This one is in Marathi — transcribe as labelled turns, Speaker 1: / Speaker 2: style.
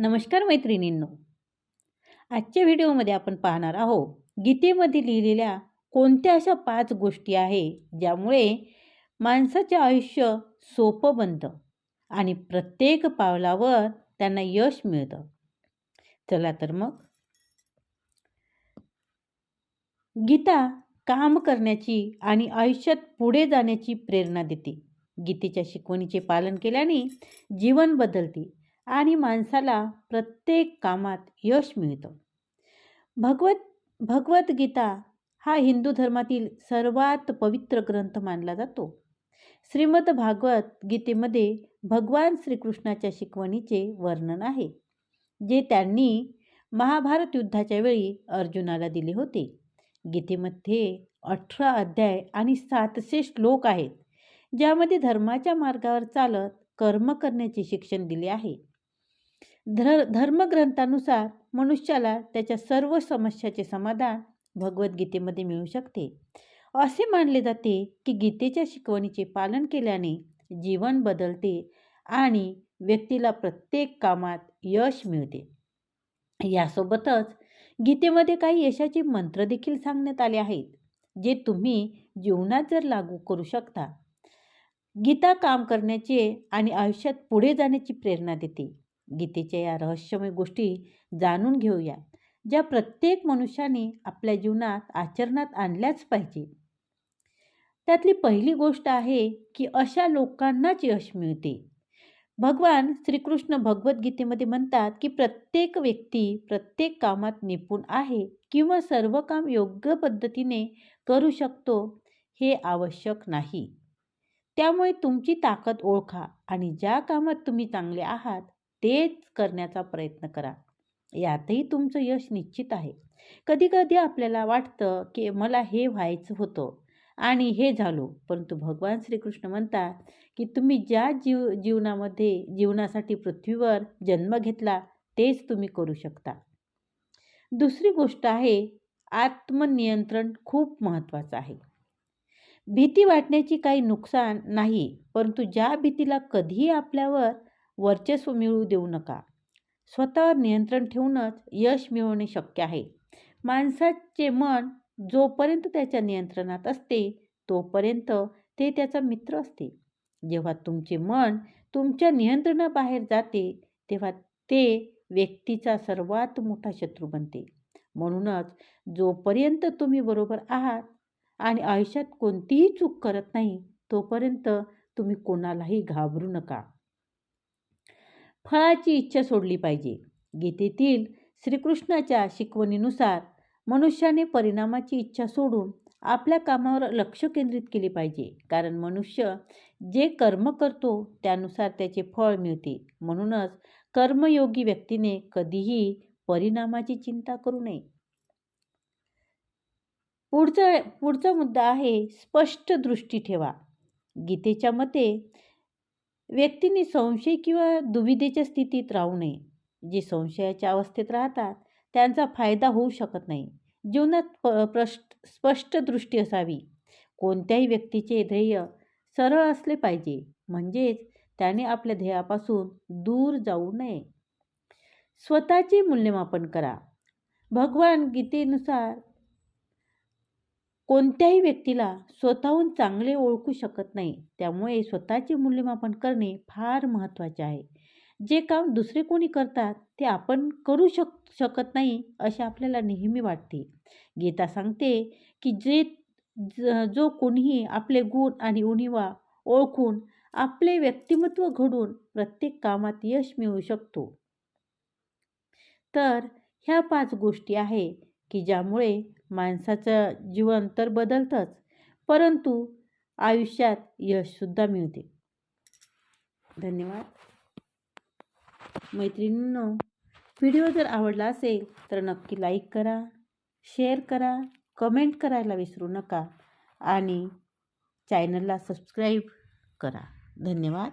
Speaker 1: नमस्कार मैत्रिणींनो. आजच्या व्हिडिओमध्ये आपण पाहणार आहोत गीतेमध्ये लिहिलेल्या कोणत्या अशा पाच गोष्टी आहे ज्यामुळे माणसाचे आयुष्य सोपं बनतं आणि प्रत्येक पावलावर त्यांना यश मिळतं. चला तर मग. गीता काम करण्याची आणि आयुष्यात पुढे जाण्याची प्रेरणा देते. गीतेच्या शिकवणीचे पालन केल्याने जीवन बदलते. आणि माणसाला प्रत्येक कामात यश मिळतं. भगवत भगवद्गीता हा हिंदू धर्मातील सर्वात पवित्र ग्रंथ मानला जातो. श्रीमद भागवत गीतेमध्ये भगवान श्रीकृष्णाच्या शिकवणीचे वर्णन आहे जे त्यांनी महाभारत युद्धाच्या वेळी अर्जुनाला दिले होते. गीतेमध्ये अठरा अध्याय आणि सातशे श्लोक आहेत ज्यामध्ये धर्माच्या मार्गावर चालत कर्म करण्याचे शिक्षण दिले आहे. धर धर्मग्रंथानुसार मनुष्याला त्याच्या सर्व समस्याचे समाधान भगवद्गीतेमध्ये मिळू शकते. असे मानले जाते की गीतेच्या शिकवणीचे पालन केल्याने जीवन बदलते आणि व्यक्तीला प्रत्येक कामात यश मिळते. यासोबतच गीतेमध्ये काही यशाचे मंत्र देखील सांगण्यात आले आहेत जे तुम्ही जीवनात जर लागू करू शकता गीता काम करण्याचे आणि आयुष्यात पुढे जाण्याची प्रेरणा देते. गीतेच्या या रहस्यमय गोष्टी जाणून घेऊया ज्या प्रत्येक मनुष्याने आपल्या जीवनात आचरणात आणल्याच पाहिजे. त्यातली पहिली गोष्ट आहे की अशा लोकांनाच यश मिळते. भगवान श्रीकृष्ण भगवद्गीतेमध्ये म्हणतात की प्रत्येक व्यक्ती प्रत्येक कामात निपुण आहे किंवा सर्व काम योग्य पद्धतीने करू शकतो हे आवश्यक नाही. त्यामुळे तुमची ताकद ओळखा आणि ज्या कामात तुम्ही चांगले आहात तेच करण्याचा प्रयत्न करा. यातही तुमचं यश निश्चित आहे. कधीकधी आपल्याला वाटतं की मला हे व्हायचं होतं आणि हे झालो. परंतु भगवान श्रीकृष्ण म्हणतात की तुम्ही ज्या जीव जीवनामध्ये जीवनासाठी पृथ्वीवर जन्म घेतला तेच तुम्ही करू शकता. दुसरी गोष्ट आहे आत्मनियंत्रण खूप महत्त्वाचं आहे. भीती वाटण्याची काही नुकसान नाही परंतु ज्या भीतीला कधीही आपल्यावर वर्चस्व मिळवू देऊ नका. स्वतःवर नियंत्रण ठेवूनच यश मिळवणे शक्य आहे. माणसाचे मन जोपर्यंत त्याच्या नियंत्रणात असते तोपर्यंत ते त्याचा मित्र असते. जेव्हा तुमचे मन तुमच्या नियंत्रणाबाहेर जाते तेव्हा ते व्यक्तीचा सर्वात मोठा शत्रू बनते. म्हणूनच जोपर्यंत तुम्ही बरोबर आहात आणि आयुष्यात कोणतीही चूक करत नाही तोपर्यंत तुम्ही कोणालाही घाबरू नका. फळाची इच्छा सोडली पाहिजे. गीतेतील श्रीकृष्णाच्या शिकवणीनुसार मनुष्याने परिणामाची इच्छा सोडून आपल्या कामावर लक्ष केंद्रित केले पाहिजे. कारण मनुष्य जे कर्म करतो त्यानुसार त्याचे फळ मिळते. म्हणूनच कर्मयोगी व्यक्तीने कधीही परिणामाची चिंता करू नये. पुढचा पुढचा मुद्दा आहे स्पष्ट दृष्टी ठेवा. गीतेच्या मते व्यक्तीने संशय किंवा दुविधेच्या स्थितीत राहू नये. जे संशयाच्या अवस्थेत राहतात त्यांचा फायदा होऊ शकत नाही. जीवनात प प्रश् स्पष्ट दृष्टी असावी. कोणत्याही व्यक्तीचे ध्येय सरळ असले पाहिजे. म्हणजेच त्याने आपल्या ध्येयापासून दूर जाऊ नये. स्वतःचे मूल्यमापन करा. भगवान गीतेनुसार कोणत्याही व्यक्तीला स्वतःहून चांगले ओळखू शकत नाही. त्यामुळे स्वतःचे मूल्यमापन करणे फार महत्त्वाचे आहे. जे काम दुसरे कोणी करतात ते आपण करू शक शकत नाही असे आपल्याला नेहमी वाटते. गीता सांगते की जे जो कोणीही आपले गुण आणि उणीवा ओळखून आपले व्यक्तिमत्व घडून प्रत्येक कामात यश मिळू शकतो. तर ह्या पाच गोष्टी आहे की ज्यामुळे माणसाचं जीवन तर बदलतंच परंतु आयुष्यात यशसुद्धा मिळते. धन्यवाद. मैत्रिणींनो व्हिडिओ जर आवडला असेल तर नक्की लाईक करा शेअर करा कमेंट करायला विसरू नका आणि चॅनलला सबस्क्राईब करा. धन्यवाद.